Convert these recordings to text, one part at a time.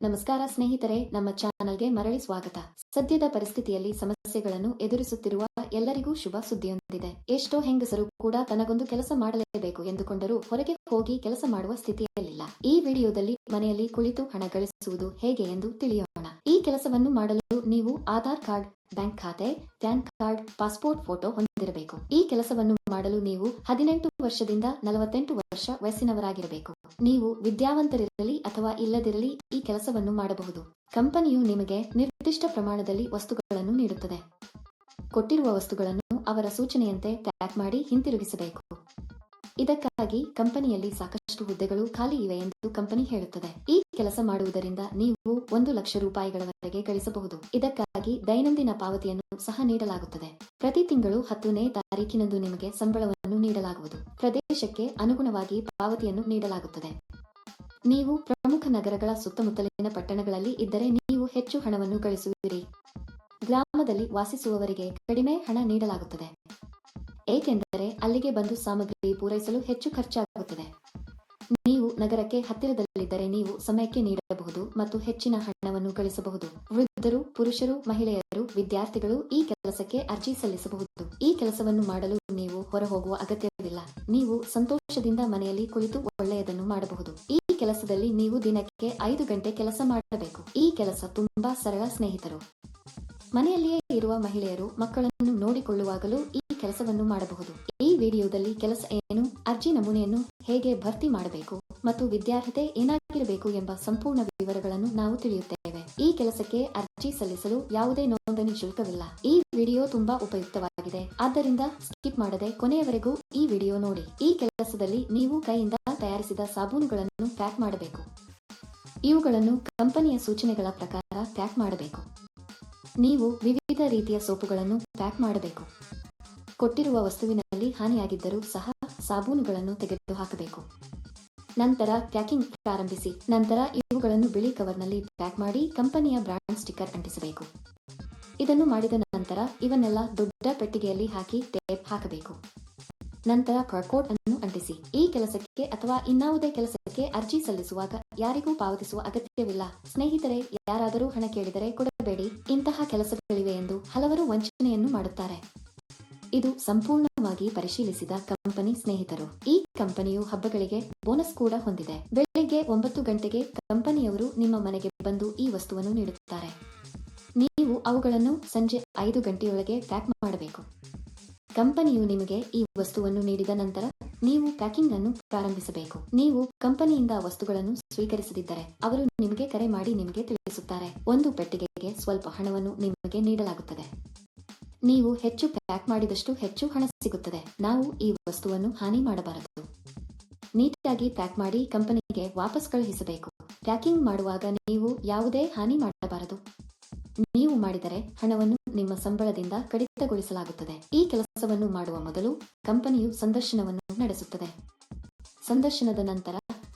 ನಮಸ್ಕಾರ ಸ್ನೇಹಿತರೆ, ನಮ್ಮ ಚಾನಲ್ಗೆ ಮರಳಿ ಸ್ವಾಗತ. ಸದ್ಯದ ಪರಿಸ್ಥಿತಿಯಲ್ಲಿ ಸಮಸ್ಯೆಗಳನ್ನು ಎದುರಿಸುತ್ತಿರುವ ಎಲ್ಲರಿಗೂ ಶುಭ ಸುದ್ದಿಯೊಂದಿದೆ. ಎಷ್ಟೋ ಹೆಂಗಸರು ಕೂಡ ತನಗೊಂದು ಕೆಲಸ ಮಾಡಲೇಬೇಕು ಎಂದುಕೊಂಡರೂ ಹೊರಗೆ ಹೋಗಿ ಕೆಲಸ ಮಾಡುವ ಸ್ಥಿತಿಯಲ್ಲಿಲ್ಲ. ಈ ವಿಡಿಯೋದಲ್ಲಿ ಮನೆಯಲ್ಲಿ ಕುಳಿತು ಹಣ ಗಳಿಸುವುದು ಹೇಗೆ ಎಂದು ತಿಳಿಯೋಣ. ಈ ಕೆಲಸವನ್ನು ಮಾಡಲು ನೀವು ಆಧಾರ್ ಕಾರ್ಡ್ ಬ್ಯಾಂಕ್ ಖಾತೆ, ಪ್ಯಾನ್ ಕಾರ್ಡ್, ಪಾಸ್ಪೋರ್ಟ್ ಫೋಟೋ ಹೊಂದಿರಬೇಕು. ಈ ಕೆಲಸವನ್ನು ಮಾಡಲು ನೀವು ಹದಿನೆಂಟು ವರ್ಷದಿಂದ ನಲವತ್ತೆಂಟು ವರ್ಷ ವಯಸ್ಸಿನವರಾಗಿರಬೇಕು. ನೀವು ವಿದ್ಯಾವಂತರಿರಲಿ ಅಥವಾ ಇಲ್ಲದಿರಲಿ ಈ ಕೆಲಸವನ್ನು ಮಾಡಬಹುದು. ಕಂಪನಿಯು ನಿಮಗೆ ನಿರ್ದಿಷ್ಟ ಪ್ರಮಾಣದಲ್ಲಿ ವಸ್ತುಗಳನ್ನು ನೀಡುತ್ತದೆ. ಕೊಟ್ಟಿರುವ ವಸ್ತುಗಳನ್ನು ಅವರ ಸೂಚನೆಯಂತೆ ಪ್ಯಾಕ್ ಮಾಡಿ ಹಿಂತಿರುಗಿಸಬೇಕು. ಇದಕ್ಕಾಗಿ ಕಂಪನಿಯಲ್ಲಿ ಸಾಕಷ್ಟು ಹುದ್ದೆಗಳು ಖಾಲಿ ಇವೆ ಎಂದು ಕಂಪನಿ ಹೇಳುತ್ತದೆ. ಈ ಕೆಲಸ ಮಾಡುವುದರಿಂದ ನೀವು ಒಂದು ಲಕ್ಷ ರೂಪಾಯಿಗಳವರೆಗೆ ಗಳಿಸಬಹುದು. ಇದಕ್ಕಾಗಿ ದೈನಂದಿನ ಪಾವತಿಯನ್ನು ಸಹ ನೀಡಲಾಗುತ್ತದೆ. ಪ್ರತಿ ತಿಂಗಳು ಹತ್ತನೇ ತಾರೀಕಿನಂದು ನಿಮಗೆ ಸಂಬಳವನ್ನು ನೀಡಲಾಗುವುದು. ಪ್ರದೇಶಕ್ಕೆ ಅನುಗುಣವಾಗಿ ಪಾವತಿಯನ್ನು ನೀಡಲಾಗುತ್ತದೆ. ನೀವು ಪ್ರಮುಖ ನಗರಗಳ ಸುತ್ತಮುತ್ತಲಿನ ಪಟ್ಟಣಗಳಲ್ಲಿ ಇದ್ದರೆ ನೀವು ಹೆಚ್ಚು ಹಣವನ್ನು ಗಳಿಸುವಿರಿ. ಗ್ರಾಮದಲ್ಲಿ ವಾಸಿಸುವವರಿಗೆ ಕಡಿಮೆ ಹಣ ನೀಡಲಾಗುತ್ತದೆ. ಏಕೆಂದರೆ ಅಲ್ಲಿಗೆ ಬಂದು ಸಾಮಗ್ರಿ ಪೂರೈಸಲು ಹೆಚ್ಚು ಖರ್ಚಾಗುತ್ತದೆ. ನೀವು ನಗರಕ್ಕೆ ಹತ್ತಿರದಲ್ಲಿದ್ದರೆ ನೀವು ಸಮಯಕ್ಕೆ ನೀಡಬಹುದು ಮತ್ತು ಹೆಚ್ಚಿನ ಹಣವನ್ನು ಗಳಿಸಬಹುದು. ವೃದ್ಧರು, ಪುರುಷರು, ಮಹಿಳೆಯರು, ವಿದ್ಯಾರ್ಥಿಗಳು ಈ ಕೆಲಸಕ್ಕೆ ಅರ್ಜಿ ಸಲ್ಲಿಸಬಹುದು. ಈ ಕೆಲಸವನ್ನು ಮಾಡಲು ನೀವು ಹೊರಹೋಗುವ ಅಗತ್ಯವಿಲ್ಲ. ನೀವು ಸಂತೋಷದಿಂದ ಮನೆಯಲ್ಲಿ ಕುಳಿತು ಒಳ್ಳೆಯದನ್ನು ಮಾಡಬಹುದು. ಈ ಕೆಲಸದಲ್ಲಿ ನೀವು ದಿನಕ್ಕೆ ಐದು ಗಂಟೆ ಕೆಲಸ ಮಾಡಬೇಕು. ಈ ಕೆಲಸ ತುಂಬಾ ಸರಳ ಸ್ನೇಹಿತರು. ಮನೆಯಲ್ಲಿಯೇ ಇರುವ ಮಹಿಳೆಯರು ಮಕ್ಕಳನ್ನು ನೋಡಿಕೊಳ್ಳುವಾಗಲೂ ಕೆಲಸವನ್ನು ಮಾಡಬಹುದು. ಈ ವಿಡಿಯೋದಲ್ಲಿ ಕೆಲಸ ಏನು, ಅರ್ಜಿ ನಮೂನೆಯನ್ನು ಹೇಗೆ ಭರ್ತಿ ಮಾಡಬೇಕು ಮತ್ತು ವಿದ್ಯಾರ್ಹತೆ ಏನಾಗಿರಬೇಕು ಎಂಬ ಸಂಪೂರ್ಣ ವಿವರಗಳನ್ನು ನಾವು ತಿಳಿಯುತ್ತೇವೆ. ಈ ಕೆಲಸಕ್ಕೆ ಅರ್ಜಿ ಸಲ್ಲಿಸಲು ಯಾವುದೇ ನೋಂದಣಿ ಶುಲ್ಕವಿಲ್ಲ. ಈ ವಿಡಿಯೋ ತುಂಬಾ ಉಪಯುಕ್ತವಾಗಿದೆ. ಆದ್ದರಿಂದ ಸ್ಕಿಪ್ ಮಾಡದೆ ಕೊನೆಯವರೆಗೂ ಈ ವಿಡಿಯೋ ನೋಡಿ. ಈ ಕೆಲಸದಲ್ಲಿ ನೀವು ಕೈಯಿಂದ ತಯಾರಿಸಿದ ಸಾಬೂನುಗಳನ್ನು ಪ್ಯಾಕ್ ಮಾಡಬೇಕು. ಇವುಗಳನ್ನು ಕಂಪನಿಯ ಸೂಚನೆಗಳ ಪ್ರಕಾರ ಪ್ಯಾಕ್ ಮಾಡಬೇಕು. ನೀವು ವಿವಿಧ ರೀತಿಯ ಸೋಪುಗಳನ್ನು ಪ್ಯಾಕ್ ಮಾಡಬೇಕು. ಕೊಟ್ಟಿರುವ ವಸ್ತುವಿನಲ್ಲಿ ಹಾನಿಯಾಗಿದ್ದರೂ ಸಹ ಸಾಬೂನುಗಳನ್ನು ತೆಗೆದು ಹಾಕಬೇಕು ನಂತರ ಪ್ಯಾಕಿಂಗ್ ಪ್ರಾರಂಭಿಸಿ. ನಂತರ ಇವುಗಳನ್ನು ಬಿಳಿ ಕವರ್ನಲ್ಲಿ ಪ್ಯಾಕ್ ಮಾಡಿ ಕಂಪನಿಯ ಬ್ರಾಂಡ್ ಸ್ಟಿಕ್ಕರ್ ಅಂಟಿಸಬೇಕು. ಇದನ್ನು ಮಾಡಿದ ನಂತರ ಇವನ್ನೆಲ್ಲ ದೊಡ್ಡ ಪೆಟ್ಟಿಗೆಯಲ್ಲಿ ಹಾಕಿ ಟೇಪ್ ಹಾಕಬೇಕು. ನಂತರ ಕೋಡ್ ಅನ್ನು ಅಂಟಿಸಿ. ಈ ಕೆಲಸಕ್ಕೆ ಅಥವಾ ಇನ್ನಾವುದೇ ಕೆಲಸಕ್ಕೆ ಅರ್ಜಿ ಸಲ್ಲಿಸುವಾಗ ಯಾರಿಗೂ ಪಾವತಿಸುವ ಅಗತ್ಯವಿಲ್ಲ. ಸ್ನೇಹಿತರೆ, ಯಾರಾದರೂ ಹಣ ಕೇಳಿದರೆ ಕೊಡಬೇಡಿ. ಇಂತಹ ಕೆಲಸಗಳಿವೆ ಎಂದು ಹಲವರು ವಂಚನೆಯನ್ನು ಮಾಡುತ್ತಾರೆ. ಇದು ಸಂಪೂರ್ಣವಾಗಿ ಪರಿಶೀಲಿಸಿದ ಕಂಪನಿ ಸ್ನೇಹಿತರು. ಈ ಕಂಪನಿಯು ಹಬ್ಬಗಳಿಗೆ ಬೋನಸ್ ಕೂಡ ಹೊಂದಿದೆ. ಬೆಳಿಗ್ಗೆ ಒಂಬತ್ತು ಗಂಟೆಗೆ ಕಂಪನಿಯವರು ನಿಮ್ಮ ಮನೆಗೆ ಬಂದು ಈ ವಸ್ತುವನ್ನು ನೀಡುತ್ತಾರೆ. ನೀವು ಅವುಗಳನ್ನು ಸಂಜೆ ಐದು ಗಂಟೆಯೊಳಗೆ ಪ್ಯಾಕ್ ಮಾಡಬೇಕು. ಕಂಪನಿಯು ನಿಮಗೆ ಈ ವಸ್ತುವನ್ನು ನೀಡಿದ ನಂತರ ನೀವು ಪ್ಯಾಕಿಂಗ್ ಅನ್ನು ಪ್ರಾರಂಭಿಸಬೇಕು. ನೀವು ಕಂಪನಿಯಿಂದ ವಸ್ತುಗಳನ್ನು ಸ್ವೀಕರಿಸದಿದ್ದರೆ ಅವರು ನಿಮಗೆ ಕರೆ ಮಾಡಿ ನಿಮಗೆ ತಿಳಿಸುತ್ತಾರೆ. ಒಂದು ಪೆಟ್ಟಿಗೆಗೆ ಸ್ವಲ್ಪ ಹಣವನ್ನು ನಿಮಗೆ ನೀಡಲಾಗುತ್ತದೆ. ನೀವು ಹೆಚ್ಚು ಪ್ಯಾಕ್ ಮಾಡಿದಷ್ಟು ಹೆಚ್ಚು ಹಣ ಸಿಗುತ್ತದೆ. ನಾವು ಈ ವಸ್ತುವನ್ನು ಹಾನಿ ಮಾಡಬಾರದು. ನೀಟಾಗಿ ಪ್ಯಾಕ್ ಮಾಡಿ ಕಂಪನಿಗೆ ವಾಪಸ್ ಕಳುಹಿಸಬೇಕು. ಪ್ಯಾಕಿಂಗ್ ಮಾಡುವಾಗ ನೀವು ಯಾವುದೇ ಹಾನಿ ಮಾಡಬಾರದು. ನೀವು ಮಾಡಿದರೆ ಹಣವನ್ನು ನಿಮ್ಮ ಸಂಬಳದಿಂದ ಕಡಿತಗೊಳಿಸಲಾಗುತ್ತದೆ. ಈ ಕೆಲಸವನ್ನು ಮಾಡುವ ಮೊದಲು ಕಂಪನಿಯು ಸಂದರ್ಶನವನ್ನು ನಡೆಸುತ್ತದೆ. ಸಂದರ್ಶನದ ನಂತರ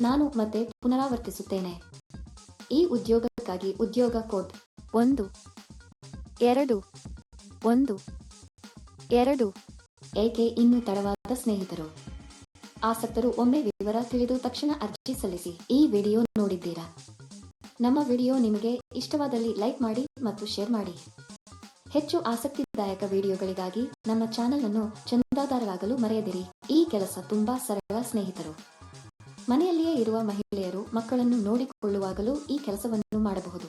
ನಾನು ಮತ್ತೆ ಪುನರಾವರ್ತಿಸುತ್ತೇನೆ. ಈ ಉದ್ಯೋಗಕ್ಕಾಗಿ ಉದ್ಯೋಗ ಕೋಡ್ ಒಂದು, ಎರಡು ಒಂದು, ಎರಡು, ಏಕೆ ಇನ್ನೂ ತಡವಾದ ಸ್ನೇಹಿತರು? ಆಸಕ್ತರು ಒಮ್ಮೆ ವಿವರ ತಿಳಿದು ತಕ್ಷಣ ಅರ್ಜಿ ಸಲ್ಲಿಸಿ ಈ ವಿಡಿಯೋ ನೋಡಿದ್ದೀರಾ? ನಮ್ಮ ವಿಡಿಯೋ ನಿಮಗೆ ಇಷ್ಟವಾದಲ್ಲಿ ಲೈಕ್ ಮಾಡಿ ಮತ್ತು ಶೇರ್ ಮಾಡಿ. ಹೆಚ್ಚು ಆಸಕ್ತಿದಾಯಕ ವಿಡಿಯೋಗಳಿಗಾಗಿ ನಮ್ಮ ಚಾನೆಲ್ ಅನ್ನು ಚಂದಾದಾರರಾಗಲು ಮರೆಯದಿರಿ. ಈ ಕೆಲಸ ತುಂಬಾ ಸರಳ ಸ್ನೇಹಿತರು. ಮನೆಯಲ್ಲಿಯೇ ಇರುವ ಮಹಿಳೆಯರು ಮಕ್ಕಳನ್ನು ನೋಡಿಕೊಳ್ಳುವಾಗಲೂ ಈ ಕೆಲಸವನ್ನು ಮಾಡಬಹುದು.